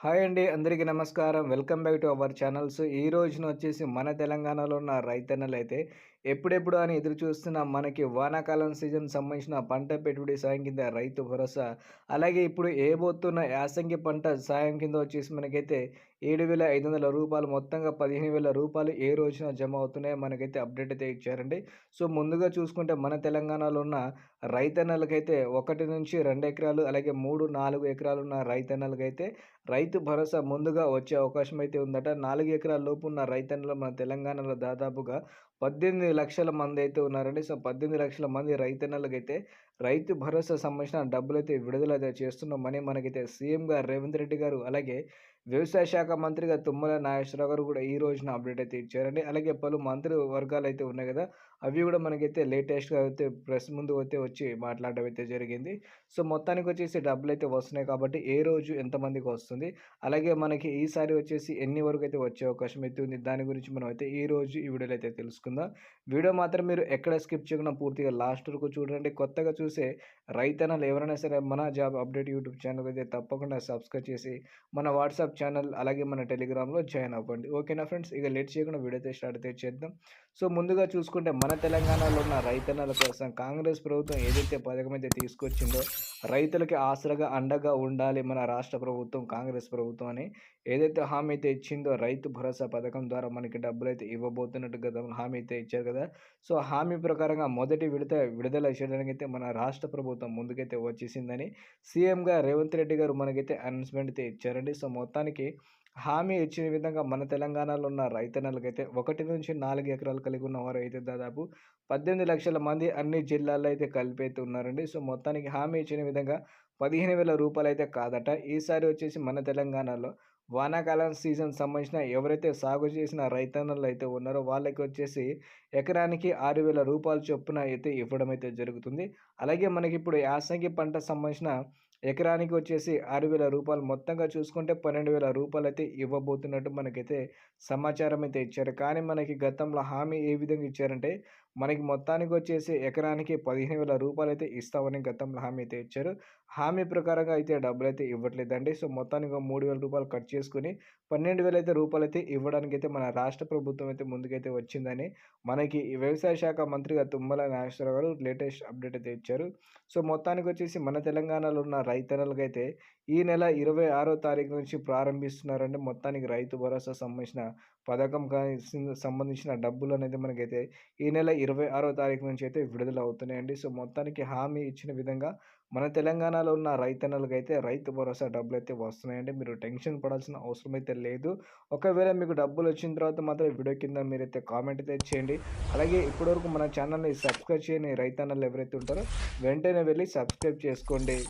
Hi అండి అందరికీ నమస్కారం. Welcome back to our channels. ఈ రోజున వచ్చేసి మన తెలంగాణలో ఉన్న రైతన్నలు అయితే ఎప్పుడెప్పుడు అని ఎదురు చూస్తున్న మనకి వానాకాలం సీజన్ సంబంధించిన పంట పెట్టుబడి సాయం కింద రైతు భరోసా అలాగే ఇప్పుడు ఏబోతున్న యాసంగి పంట సాయం కింద వచ్చేసి మనకైతే ఏడు వేల ఐదు వందల రూపాయలు మొత్తంగా పదిహేను వేల రూపాయలు ఏ రోజున జమ అవుతున్నాయో మనకైతే అప్డేట్ అయితే ఇచ్చారండి. సో ముందుగా చూసుకుంటే మన తెలంగాణలో ఉన్న రైతన్నలకైతే ఒకటి నుంచి రెండు ఎకరాలు అలాగే మూడు నాలుగు ఎకరాలు ఉన్న రైతన్నలకైతే రైతు భరోసా ముందుగా వచ్చే అవకాశం అయితే ఉందట. నాలుగు ఎకరాల లోపు ఉన్న రైతన్నలు మన తెలంగాణలో దాదాపుగా పద్దెనిమిది లక్షల మంది అయితే ఉన్నారండి. సో పద్దెనిమిది లక్షల మంది రైతన్నలకైతే రైతు భరోసా సంబంధించిన డబ్బులు అయితే విడుదల చేస్తున్నామని మనకైతే సీఎం గారు రేవంత్ రెడ్డి గారు అలాగే వ్యవసాయ శాఖ మంత్రిగా తుమ్మల నాగేశ్వరరావు గారు కూడా ఈ రోజున అప్డేట్ అయితే ఇచ్చారండి. అలాగే పలు మంత్రి వర్గాలు అయితే ఉన్నాయి కదా అవి కూడా మనకైతే లేటెస్ట్గా అయితే ప్రెస్ ముందు అయితే వచ్చి మాట్లాడడం అయితే జరిగింది. సో మొత్తానికి వచ్చేసి డబ్బులు అయితే వస్తున్నాయి కాబట్టి ఏ రోజు ఎంతమందికి వస్తుంది అలాగే మనకి ఈసారి వచ్చేసి ఎన్ని వరకు అయితే వచ్చే అవకాశం అయితే ఉంది దాని గురించి మనం అయితే ఈ రోజు ఈ వీడియోలో అయితే తెలుసుకుందాం. వీడియో మాత్రం మీరు ఎక్కడ స్కిప్ చేయకుండా పూర్తిగా లాస్ట్ వరకు చూడండి. కొత్తగా చూసే రైతన్నలు ఎవరైనా సరే మన జాబ్ అప్డేట్ యూట్యూబ్ ఛానల్ అయితే తప్పకుండా సబ్స్క్రైబ్ చేసి మన వాట్సాప్ ఛానల్ అలాగే మన టెలిగ్రామ్లో జాయిన్ అవ్వండి. ఓకేనా ఫ్రెండ్స్? ఇక లేట్ చేయకుండా వీడియో అయితే స్టార్ట్ అయితే చేద్దాం. సో ముందుగా చూసుకుంటే మన తెలంగాణలో ఉన్న రైతన్నల కోసం కాంగ్రెస్ ప్రభుత్వం ఏదైతే పథకం అయితే తీసుకొచ్చిందో రైతులకి ఆసరగా అండగా ఉండాలి మన రాష్ట్ర ప్రభుత్వం కాంగ్రెస్ ప్రభుత్వం అని ఏదైతే హామీ అయితే ఇచ్చిందో రైతు భరోసా పథకం ద్వారా మనకి డబ్బులు అయితే ఇవ్వబోతున్నట్టు గతంలో హామీ అయితే ఇచ్చారు కదా! సో హామీ ప్రకారంగా మొదటి విడత విడుదల చేయడానికి అయితే మన రాష్ట్ర ప్రభుత్వం ముందుకైతే వచ్చేసిందని సీఎంగా రేవంత్ రెడ్డి గారు మనకైతే అనౌన్స్మెంట్ అయితే ఇచ్చారండి. సో మొత్తం మొత్తానికి హామీ ఇచ్చిన విధంగా మన తెలంగాణలో ఉన్న రైతన్నలకైతే ఒకటి నుంచి నాలుగు ఎకరాలు కలిగి ఉన్న వారు అయితే దాదాపు పద్దెనిమిది లక్షల మంది అన్ని జిల్లాల్లో అయితే కలిపి అయితే ఉన్నారండి సో మొత్తానికి హామీ ఇచ్చిన విధంగా పదిహేను వేల రూపాయలు అయితే కాదట. ఈసారి వచ్చేసి మన తెలంగాణలో వానాకాలం సీజన్ సంబంధించిన ఎవరైతే సాగు చేసిన రైతన్నలు అయితే ఉన్నారో వాళ్ళకి వచ్చేసి ఎకరానికి ఆరు వేల రూపాయలు చొప్పున అయితే ఇవ్వడం అయితే జరుగుతుంది. అలాగే మనకి ఇప్పుడు యాసంగి పంట సంబంధించిన ఎకరానికి వచ్చేసి ఆరు వేల రూపాయలు మొత్తంగా చూసుకుంటే పన్నెండు వేల రూపాయలు అయితే ఇవ్వబోతున్నట్టు మనకైతే సమాచారం అయితే ఇచ్చారు. కానీ మనకి గతంలో హామీ ఏ విధంగా ఇచ్చారంటే మనకి మొత్తానికి వచ్చేసి ఎకరానికి పదిహేను వేల రూపాయలు అయితే ఇస్తామని గతంలో హామీ అయితే ఇచ్చారు. హామీ ప్రకారంగా అయితే డబ్బులు అయితే ఇవ్వట్లేదండి. సో మొత్తానికి మూడు వేల రూపాయలు కట్ చేసుకుని పన్నెండు వేల అయితే రూపాయలు అయితే ఇవ్వడానికి అయితే మన రాష్ట్ర ప్రభుత్వం అయితే ముందుకైతే వచ్చిందని మనకి వ్యవసాయ శాఖ మంత్రిగా తుమ్మల నాగేశ్వరరావు గారు లేటెస్ట్ అప్డేట్ అయితే ఇచ్చారు. సో మొత్తానికి వచ్చేసి మన తెలంగాణలో ఉన్న రైతన్నలకైతే ఈ నెల ఇరవై ఆరో తారీఖు నుంచి ప్రారంభిస్తున్నారండి. మొత్తానికి రైతు భరోసా సంబంధించిన పథకం సంబంధించిన డబ్బులు అనేది మనకైతే ఈ నెల ఇరవై ఆరో తారీఖు నుంచి అయితే విడుదల అవుతున్నాయండి సో మొత్తానికి హామీ ఇచ్చిన విధంగా మన తెలంగాణలో ఉన్న రైతన్నలకైతే రైతు భరోసా డబ్బులు అయితే వస్తున్నాయండి. మీరు టెన్షన్ పడాల్సిన అవసరం అయితే లేదు. ఒకవేళ మీకు డబ్బులు వచ్చిన తర్వాత మాత్రం వీడియో కింద మీరైతే కామెంట్ అయితే చేయండి. అలాగే ఇప్పటివరకు మన ఛానల్ని సబ్స్క్రైబ్ చేయని రైతన్నలు ఎవరైతే ఉంటారో వెంటనే వెళ్ళి సబ్స్క్రైబ్ చేసుకోండి.